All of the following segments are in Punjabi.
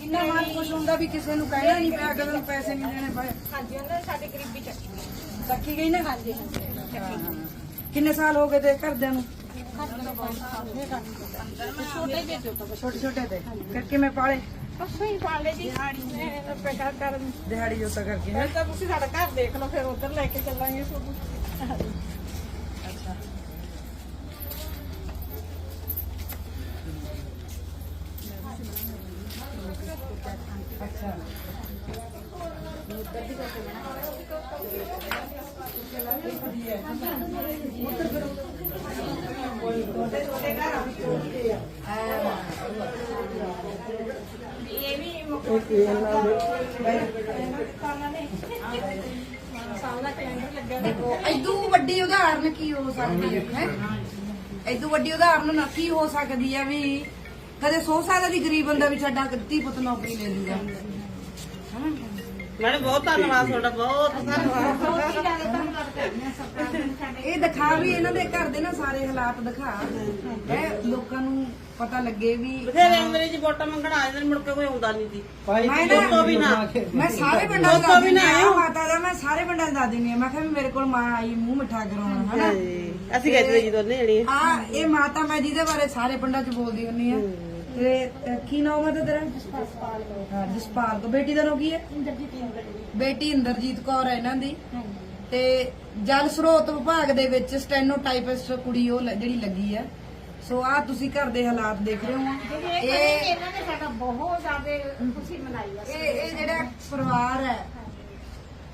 ਇੰਨਾ ਮਨ ਖੁਸ਼ ਹੁੰਦਾ ਵੀ ਕਿਸੇ ਨੂੰ ਕਹਿਣਾ ਨਹੀਂ ਪਿਆ ਅਗਲੇ ਨੂੰ ਪੈਸੇ ਨਹੀਂ ਦੇਣੇ ਪਏ। ਹਾਂਜੀ ਉਹਨਾਂ ਨੇ ਸਾਡੀ ਗਰੀਬੀ ਚੱਕੀ ਚੱਕੀ ਗਈ ਨਾ? ਹਾਂਜੀ ਹਾਂਜੀ। ਕਿੰਨੇ ਸਾਲ ਹੋ ਗਏ ਤੇ ਘਰਦਿਆਂ ਨੂੰ? ਛੋਟੇ ਤੋਂ ਛੋਟੇ ਛੋਟੇ ਤੇ ਫਿਰ ਕਿਵੇਂ ਪਾਲੇ? ਬਸ ਹੀ ਪਾਲੇ ਜੀ। ਪੈਸਾ ਕਰਨ। ਦਿਹਾੜੀ ਜੋਤਾ ਕਰਕੇ ਹੈਂ? ਤਾਂ ਤੁਸੀਂ ਸਾਡਾ ਘਰ ਦੇਖ ਲਓ ਫਿਰ ਉਧਰ ਲੈ ਕੇ ਚੱਲਾਂਗੇ ਤੁਹਾਨੂੰ ਅੱਛਾ ਅੱਛਾ ਇਹ ਵੀ ਸਾਲ ਦਾ ਕੈਲੰਡਰ ਲੱਗਿਆ ਦੇਖੋ ਐਦੂ ਵੱਡੀ ਉਦਾਹਰਨ ਕੀ ਹੋ ਸਕਦੀ ਹੈ? ਹੈ? ਐਦੂ ਵੱਡੀ ਉਦਾਹਰਨ ਨਾ ਕੀ ਹੋ ਸਕਦੀ ਹੈ ਵੀ ਕਦੇ ਸੌ ਸਕਦਾ ਵੀ ਗਰੀਬ ਬੰਦਾ ਵੀ ਸਾਡਾ ਧੀ ਪੁੱਤ ਨੌਕਰੀ ਲੈ ਲੂਗਾ। ਮੈਡਮ ਬਹੁਤ ਧੰਨਵਾਦ ਤੁਹਾਡਾ ਬਹੁਤ ਧੰਨਵਾਦ ਨੂੰ ਇਹ ਦਿਖਾ ਵੀ ਇਹਨਾਂ ਦੇ ਘਰ ਦੇ ਨਾ ਸਾਰੇ ਹਾਲਾਤ ਦਿਖਾ। ਹੈ ਲੋਕਾਂ ਨੂੰ ਪਤਾ ਲੱਗੇ ਵੀ ਬਥੇਰੇ ਅੰਗਰੇਜ਼ੀ ਵੋਟਾਂ ਮੰਗਣ ਆ ਜਾਂਦੇ ਨੇ, ਮੁੜ ਕੇ ਕੋਈ ਆਉਂਦਾ ਨਹੀਂ ਸੀ ਮੈਂ ਦੋਸਤੋ ਵੀ ਨਾ ਮੈਂ ਸਾਰੇ ਪਿੰਡਾਂ ਦੋਸਤੋ ਦਾ ਵੀ ਨਾ ਆਇਓ। ਮਾਤਾ ਦਾ ਮੈਂ ਸਾਰੇ ਪਿੰਡਾਂ ਦਾ ਦੱਸ ਦਿੰਦੀ ਆ ਮੈਂ ਕਿਹਾ ਵੀ ਮੇਰੇ ਕੋਲ ਮਾਂ ਆਈ ਮੂੰਹ ਮਿੱਠਾ ਕਰਾਉਣਾ ਹਨਾ? ਅਸੀਂ ਸੀ ਜੀ ਦੋਨੇ ਜਣੀ ਆ ਇਹ ਮਾਤਾ ਮੈਂ ਜਿਹਦੇ ਬਾਰੇ ਸਾਰੇ ਪਿੰਡਾਂ 'ਚ ਬੋਲਦੀ ਹੁੰਨੀ ਆ ਤੇ ਕੀ ਨਾਮ ਹੈ ਤੇ ਤੇਰਾ? ਹਾਂ ਜਸਪਾਲ ਕੋ ਬੇਟੀ ਦਾ ਨਾਮ ਕੀ ਹੈ? ਇੰਦਰਜੀਤ ਇੰਦਰਜੀਤ ਬੇਟੀ ਇੰਦਰਜੀਤ ਕੌਰ ਹੈ ਇਹਨਾਂ ਦੀ। ਤੇ ਜਲ ਸਰੋਤ ਵਿਭਾਗ ਦੇ ਵਿੱਚ ਸਟੈਨੋਟਾਈਪਿਸਟ ਕੁੜੀ ਉਹ ਜਿਹੜੀ ਲੱਗੀ ਆ ਸੋ ਆ ਤੁਸੀਂ ਘਰ ਦੇ ਹਾਲਾਤ ਦੇਖ ਰਹੇ ਹੋ। ਇਹ ਇਹ ਇਹਨਾਂ ਨੇ ਸਾਡਾ ਬਹੁਤ ਜ਼ਿਆਦਾ ਖੁਸ਼ੀ ਮਨਾਈ ਆ। ਇਹ ਇਹ ਜਿਹੜਾ ਪਰਿਵਾਰ ਹੈ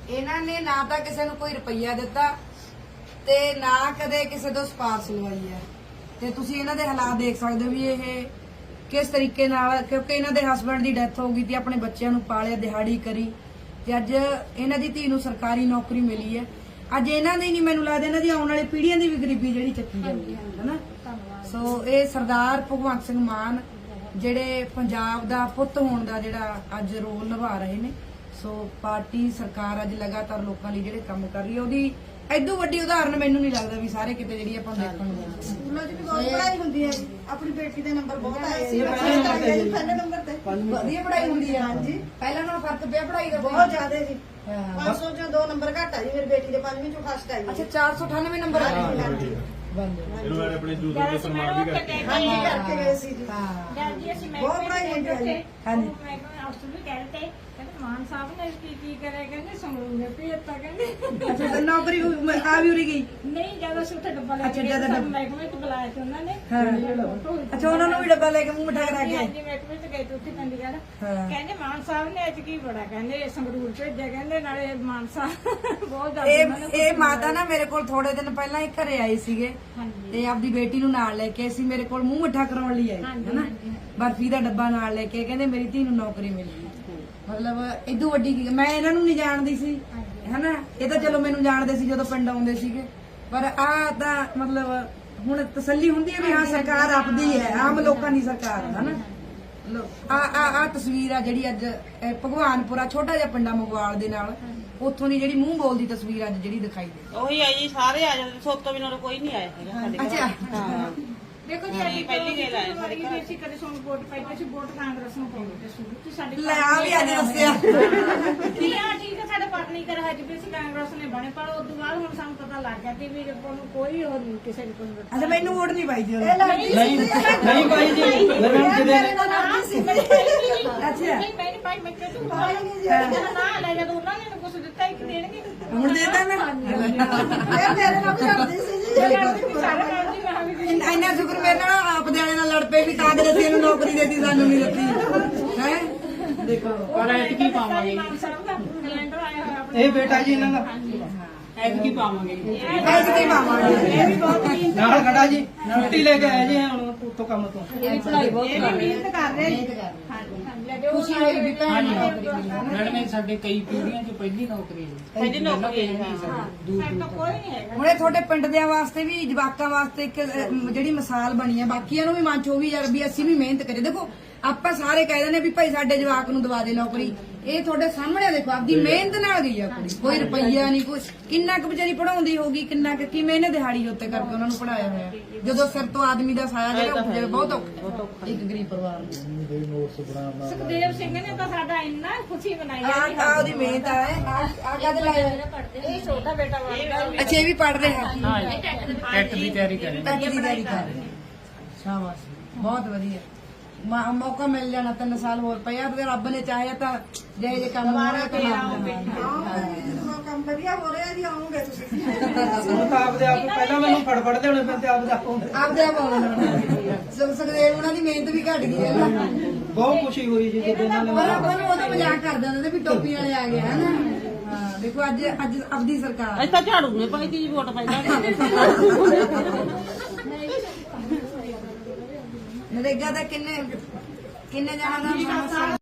ਇਹਨਾਂ ਨੇ ਨਾ ਤਾਂ ਕਿਸੇ ਨੂੰ ਕੋਈ ਰੁਪਈਆ ਦਿੱਤਾ ਤੇ ਨਾ ਕਦੇ ਕਿਸੇ ਤੋਂ ਸਪਾਰਸ਼ ਲਵਾਈ ਹੈ। ਤੇ ਤੁਸੀਂ ਇਹਨਾਂ ਦੇ ਹਾਲਾਤ ਦੇਖ ਸਕਦੇ ਹੋ ਵੀ ਇਹ ਕਿਸ ਤਰੀਕੇ ਨਾਲ ਕਿਉਂਕਿ ਇਹਨਾਂ ਦੇ ਹਸਬੰਡ ਦੀ ਡੈਥ ਹੋ ਗਈ ਤੇ ਆਪਣੇ ਬੱਚਿਆਂ ਨੂੰ ਪਾਲਿਆ ਦਿਹਾੜੀ ਕਰੀ ਤੇ ਅੱਜ ਇਹਨਾਂ ਦੀ ਧੀ ਨੂੰ ਸਰਕਾਰੀ ਨੌਕਰੀ ਮਿਲੀ ਹੈ। ਅੱਜ ਇਹਨਾਂ ਦੀ ਨਹੀਂ ਮੈਨੂੰ ਲੱਗਦਾ ਇਹਨਾਂ ਦੀ ਆਉਣ ਵਾਲੀ ਪੀੜ੍ਹੀਆਂ ਦੀ ਵੀ ਗਰੀਬੀ ਜਿਹੜੀ ਚੱਕੀ ਜਾਂਦੀ ਹੈ ਹਨਾ? ਸੋ ਇਹ ਸਰਦਾਰ ਭਗਵੰਤ ਸਿੰਘ ਮਾਨ ਜਿਹੜੇ ਪੰਜਾਬ ਦਾ ਪੁੱਤ ਹੋਣ ਦਾ ਜਿਹੜਾ ਅੱਜ ਰੋਲ ਨਿਭਾ ਰਹੇ ਨੇ। ਸੋ ਪਾਰਟੀ ਸਰਕਾਰ ਅੱਜ ਲਗਾਤਾਰ ਲੋਕਾਂ ਲਈ ਜਿਹੜੇ ਕੰਮ ਕਰ ਰਹੀ ਹੈ ਉਹਦੀ ਐਦੋਂ ਵੱਡੀ ਉਦਾਹਰਨ ਮੈਨੂੰ ਨਹੀਂ ਲੱਗਦਾ ਵੀ ਸਾਰੇ ਕਿਤੇ ਜਿਹੜੀ ਆਪਾਂ ਦੇਖਣ ਨੂੰ ਮਿਲਦੀ। ਸਕੂਲਾਂ 'ਚ ਵੀ ਬਹੁਤ ਪੜ੍ਹਾਈ ਹੁੰਦੀ ਹੈ। ਆਪਣੀ ਬੇਟੀ ਦੇ ਨੰਬਰ ਬਹੁਤ ਆਏ ਸੀ ਪਹਿਲੇ ਨੰਬਰ ਤੇ ਵਧੀਆ ਪੜ੍ਹਾਈ ਹੁੰਦੀ ਹੈ। ਹਾਂਜੀ। ਪਹਿਲਾਂ ਨਾਲੋਂ ਫ਼ਰਕ ਪਿਆ ਪੜ੍ਹਾਈ ਦਾ ਬਹੁਤ ਜ਼ਿਆਦਾ ਜੀ। ਹਾਂ। 500 ਚੋਂ ਦੋ ਨੰਬਰ ਘੱਟ ਆ ਜੀ ਮੇਰੀ ਬੇਟੀ ਦੇ ਪੰਜਵੀਂ ਚੋਂ ਫਸਟ ਆਈ ਅੱਛਾ 498 ਨੰਬਰ ਆ ਗਏ ਹਾਂਜੀ। ਇਹਨੂੰ ਮੈਂ ਆਪਣੇ ਦੂਸਰੇ ਦੇ ਸਨਮਾਨ ਵੀ ਕਰਕੇ ਹਾਂਜੀ ਕਰਕੇ ਗਏ ਸੀ ਜੀ। ਹਾਂ। ਜਦ ਜੀ ਅਸੀਂ ਬਹੁਤ ਪੜ੍ਹਾਈ ਹੁੰਦੀ ਹੈ ਜੀ। ਹਾਂਜੀ। ਮੈਂ ਕਿਹਾ ਅਫਸਰ ਵੀ ਕਹਿ ਰਹੇ ਤੇ ਕਹਿੰਦੇ ਮਾਨ ਸਾਹਿਬ ਨੇ ਕੀ ਕੀ ਕਰਿਆ? ਕਹਿੰਦੇ ਸੰਗਰੂਰ ਨੇ ਭੇਜਤਾ ਕਹਿੰਦੇ। ਅੱਛਾ ਤੇ ਨੌਕਰੀ ਵੀ- ਆ ਵੀ ਉਰੀ ਗਈ। ਨਹੀਂ ਜਦੋਂ ਅਸੀਂ ਉੱਥੇ ਡੱਬਾ ਲੈ ਅੱਛਾ, ਕੇ ਗਏ ਜਦੋਂ ਸਾਨੂੰ ਡੱਬਾ- ਮਹਿਕਮੇ ਚ ਬੁਲਾਇਆ ਸੀ ਉਹਨਾਂ ਨੇ। ਹਾਂ। ਅੱਛਾ ਉਹਨਾਂ ਨੂੰ ਵੀ ਡੱਬਾ ਲੈ ਕੇ ਮੂੰਹ ਮਿਠਾ ਕਰਾ ਕੇ। ਹਾਂਜੀ ਮਹਿਕਮੇ ਚ ਗਏ ਤੇ ਉੱਥੇ ਚੰਡੀਗੜ੍ਹ। ਹਾਂ। ਕਹਿੰਦੇ ਮਾਨ ਸਾਹਿਬ ਨੇ ਅੱਜ ਕੀ ਬੜਾ ਕਹਿੰਦੇ ਸੰਗਰੂਰ ਭੇਜਿਆ ਕਹਿੰਦੇ ਨਾਲੇ ਮਾਨ ਸਾਹਿਬ ਬਹੁਤ ਜ਼ਿਆਦਾ ਇਹ ਉਹਨਾਂ ਨੇ ਇਹ ਮਾਤਾ ਨਾ ਮੇਰੇ ਕੋਲ ਥੋੜੇ ਦਿਨ ਪਹਿਲਾਂ ਹੀ ਘਰੇ ਆਏ ਸੀਗੇ। ਹਾਂਜੀ। ਤੇ ਆਪਦੀ ਬੇਟੀ ਨੂੰ ਨਾਲ ਲੈ ਕੇ ਅਸੀਂ ਮੇਰੇ ਕੋਲ ਮੂੰਹ ਮਿੱਠਾ ਕਰਾਉਣ ਲਈ ਆਏ ਹਾਂਜੀ, ਹਨਾ? ਹਾਂਜੀ। ਬਰਫੀ ਦਾ ਡੱਬਾ ਨਾਲ ਲੈ ਕੇ ਕਹਿੰਦੇ ਮੇਰੀ ਧੀ ਨੂੰ ਨੌਕਰੀ ਮਿਲ ਗਈ। ਮਤਲਬ ਇਦੋਂ ਵੱਡੀ ਕੀ ਮੈਂ ਇਹਨਾਂ ਨੂੰ ਨਹੀਂ ਜਾਣਦੀ ਸੀ ਹਨਾ? ਇਹ ਤਾਂ ਚਲੋ ਮੈਨੂੰ ਜਾਣਦੇ ਸੀ ਜਦੋਂ ਪਿੰਡ ਆਉਂਦੇ ਸੀਗੇ ਪਰ ਆ ਤਾਂ ਮਤਲਬ ਹੁਣ ਤਸੱਲੀ ਹੁੰਦੀ ਹੈ ਵੀ ਹਾਂ ਸਰਕਾਰ ਆਪਦੀ ਹੈ ਆਮ ਲੋਕਾਂ ਦੀ ਸਰਕਾਰ ਹੈ ਹਨਾ? ਆ ਆ ਆ ਤਸਵੀਰ ਆ ਜਿਹੜੀ ਅੱਜ ਇਹ ਭਗਵਾਨਪੁਰਾ ਛੋਟਾ ਜਿਹਾ ਪਿੰਡਾ ਮਗਵਾਲ ਦੇ ਨਾਲ। ਉੱਥੋਂ ਦੀ ਜਿਹੜੀ ਮੂੰਹ ਬੋਲਦੀ ਤਸਵੀਰ ਅੱਜ ਜਿਹੜੀ ਦਿਖਾਈ ਦੇ ਉਹੀ ਆਈ ਜੀ ਸਾਰੇ ਆ ਜਾਂਦੇ ਸੋਤੋਂ ਬਿਨਾਂ ਤਾਂ ਕੋਈ ਨਹੀਂ ਆਇਆ ਹੈਗਾ ਸਾਡੇ ਘਰ। ਅੱਛਾ। ਹਾਂ। ਦੇਖੋ ਜੀ ਸਾਡੀ ਪਹਿਲੀ ਗੱਲ ਆਏ ਸਾਡੇ ਘਰ। ਅਸੀਂ ਕਦੇ ਸਾਨੂੰ ਵੋਟ ਪਾਈ ਤੇ ਅਸੀਂ ਵੋਟ ਕਾਂਗਰਸ ਨੂੰ ਪਾਉਂਦੇ ਤੇ ਸ਼ੁਰੂ ਤੋਂ ਸਾਡੇ ਲੈ ਆ ਵੀ ਅੱਜ ਦੱਸਿਆ। ਠੀਕ ਹੈ ਠੀਕ ਹੈ ਸਾਡੇ ਪਾਰਟੀ ਕਰ ਹਜ ਵੀ ਅਸੀਂ ਕਾਂਗਰਸ ਨੇ ਬਣੇ ਪਰ ਉਸ ਤੋਂ ਬਾਅਦ ਹੁਣ ਸਾਨੂੰ ਪਤਾ ਲੱਗ ਗਿਆ ਕਿ ਵੀ ਨੂੰ ਕੋਈ ਹੋਰ ਨਹੀਂ ਕਿਸੇ ਕੋਈ ਵੋਟ ਅੱਛਾ ਮੈਨੂੰ ਵੋਟ ਨਹੀਂ ਪਾਈ ਜੀ ਸੀ। ਨਹੀਂ ਭਾਈ ਜੀ। ਮੇਰੇ ਨਾਲ ਸੀ ਨਹੀਂ ਪਾਈ ਨਹੀਂ। ਮੈਂ ਕਿਹਾ ਤੂੰ ਨਾ ਲੈ ਜਦੋਂ ਉਹਨਾਂ ਨੇ ਕੁਝ ਦਿੱਤਾ ਇੱਕ ਦੇਣਗੇ। ਹੁਣ ਦੇਤਾ ਨਾ ਇਹ ਮੇਰੇ ਨਾਲ ਵੀ ਲੜਦੀ ਸੀ ਜੀ। ਇਹ ਲੜਦੀ ਵੀ ਸਾਰੇ ਲੜਦੀ ਮੈਂ ਵੀ ਜੀ ਇੰਨਾ ਇੰਨਾ ਸ਼ੁਕਰ ਮੇਰੇ ਨਾਲ ਆਪ ਦੇ ਵਾਲੇ ਨਾਲ ਲੜ ਪਏ ਵੀ ਕਾਂਗਰਸ ਇਹਨੂੰ ਨੌਕਰੀ ਦੇਤੀ ਸਾਨੂੰ ਨਹੀਂ ਦਿੱਤੀ ਹੈ? ਦੇਖੋ ਪਰ ਐਤਕੀ ਪਾਵਾਂਗੇ। ਮਾਨ ਸਾਹਿਬ ਦਾ ਕੈਲੰਡਰ ਆਇਆ ਹੋਇਆ ਆਪਣੇ ਇਹ ਬੇਟਾ ਜੀ ਇਹਨਾਂ ਦਾ। ਐਤਕੀ ਪਾਵਾਂਗੇ। ਐਸ ਕੀ ਪਾਵਾਂਗੇ ਇਹ ਵੀ ਬਹੁਤ ਹੀ ਨਾਲ ਖੜਾ ਜੀ ਛੁੱਟੀ ਲੈ ਕੇ ਆਏ ਜੀ ਹੁਣ ਉੱਥੋਂ ਕੰਮ ਤੋਂ। ਇਹ ਵੀ ਮਿਹਨਤ ਕਰ ਰਹੇ ਹਾਂਜੀ। ਹਾਂਜੀ ਖੁਸ਼ੀ ਹੋਈ ਵੀ ਭੈਣ ਨੂੰ ਨੌਕਰੀ ਮਿਲੀ ਮੈਡਮ ਇਹ ਸਾਡੇ ਕਈ ਪੀੜ੍ਹੀਆਂ 'ਚ ਪਹਿਲੀ ਨੌਕਰੀ ਹੈ ਪਹਿਲੀ ਨੌਕਰੀ ਹੈ ਹਾਂ। ਸਾਡੇ ਤੋਂ ਕੋਈ ਨਹੀਂ ਹੈਗਾ। ਹੁਣ ਇਹ ਤੁਹਾਡੇ ਪਿੰਡ ਦੇ ਵਾਸਤੇ ਵੀ ਜਵਾਕਾਂ ਵਾਸਤੇ ਇੱਕ ਅਹ, ਜਿਹੜੀ ਮਿਸਾਲ ਬਣੀ ਹੈ। ਬਾਕੀਆਂ ਨੂੰ ਵੀ ਮਨ ਚ ਉਹ ਵੀ ਯਾਰ ਵੀ ਅਸੀਂ ਵੀ ਮਿਹਨਤ ਕਰੀਏ। ਦੇਖੋ ਆਪਾਂ ਸਾਰੇ ਕਹਿ ਦਿੰਦੇ ਵੀ ਭਾਈ ਸਾਡੇ ਜਵਾਕ ਨੂੰ ਦਵਾ ਦੇ ਨੌਕਰੀ। ਇਹ ਤੁਹਾਡੇ ਸਾਹਮਣੇ ਦੇਖੋ ਆਪਦੀ ਮਿਹਨਤ ਨਾਲ ਗਈ ਆ ਕੁੜੀ। ਕੋਈ ਰੁਪਈਆ ਨਹੀਂ ਕੁਛ ਕਿੰਨਾ ਕੁ ਵਿਚਾਰੀ ਪੜਾਉਂਦੀ ਹੋਗੀ ਕਿੰਨਾ ਕੁ ਕਿਵੇਂ ਇਹਨੇ ਦਿਹਾੜੀ ਉੱਤੇ ਕਰਕੇ ਉਹਨਾਂ ਨੂੰ ਪੜਾਇਆ ਹੋਇਆ। ਜਦੋਂ ਸਿਰ ਤੋਂ ਆਦਮੀ ਦਾ ਸਾਇਆ ਜਿਹੜਾ ਉੱਠ ਜਾਵੇ ਬਹੁਤ ਔਖਾ ਇੱਕ ਗਰੀਬ ਪਰਿਵਾਰ ਨੂੰ ਸੁਖਦੇਵ ਸਿੰਘ ਨੇ ਤਾਂ ਸਾਡਾ ਇੰਨਾ ਖੁਸ਼ੀ ਬਣਾਈ ਆ ਹੈ। ਆ ਉਹਦੀ ਮਿਹਨਤ ਆ ਆ ਕਦ ਲਾਇਆ? ਇਹ ਛੋਟਾ ਬੇਟਾ। ਵਾਲਾ ਅੱਛਾ ਇਹ ਵੀ ਪੜ ਰਿਹਾ। ਟੈਟ ਦੀ ਤਿਆਰੀ ਕਰੇ ਟੈਟ ਦੀ ਤਿਆਰੀ ਕਰ ਰਿਹਾ। ਸ਼ਾਬਾਸ਼। ਬਹੁਤ ਵਧੀਆ। ਮਾ- ਮੌਕਾ ਮਿਲ ਜਾਣਾ ਤਿੰਨ ਸਾਲ ਹੋਰ ਪਿਆ ਤੇ ਰੱਬ ਨੇ ਚਾਹਿਆ ਤਾਂ ਜੇ ਜੇ ਕੰਮ ਹੋ ਰਿਹਾ ਤਾਂ ਆਉਂਗੇ ਕੰਮ ਵਧੀਆ ਹੋ ਰਿਹਾ ਜੀ ਆਉਂਗੇ ਤੁਸੀਂ। ਹੁਣ ਤਾਂ ਆਪਦੇ ਆਪ ਪਹਿਲਾਂ ਮੈਨੂੰ ਫੜਫੜਦੇ ਹੋਣੇ ਫਿਰ ਤੇ ਆਪਦੇ ਆਪ। ਆਪਦੇ ਆਪ ਆਉਣਾ ਸੁਖ ਸੁਖਦੇਵ ਉਹਨਾਂ ਦੀ ਮਿਹਨਤ ਵੀ ਘਟ ਗਈ ਹੈ ਨਾ। ਬਹੁਤ ਖੁਸ਼ੀ ਹੋਈ ਜੀ ਜਦੋਂ ਇਹਨਾਂ ਨੇ ਆਪਾਂ ਨੂੰ ਉਹਦਾ ਮਜ਼ਾਕ ਕਰਦੇ ਹੁੰਦੇ ਤੇ ਵੀ ਟੋਪੀ ਵਾਲੇ ਆ ਗਏ ਹਨਾ। ਹਾਂ ਦੇਖੋ ਅੱਜ ਅੱਜ ਆਪਦੀ ਸਰਕਾਰ। ਤਾਂ ਝਾੜੂ ਨੇ ਪਾਈ ਤੀ ਜੀ ਵੋਟ ਪੈਂਦਾ ਨਰੇਗਾ ਦਾ ਕਿੰਨੇ ਕਿੰਨੇ ਜਣਾ ਦਾ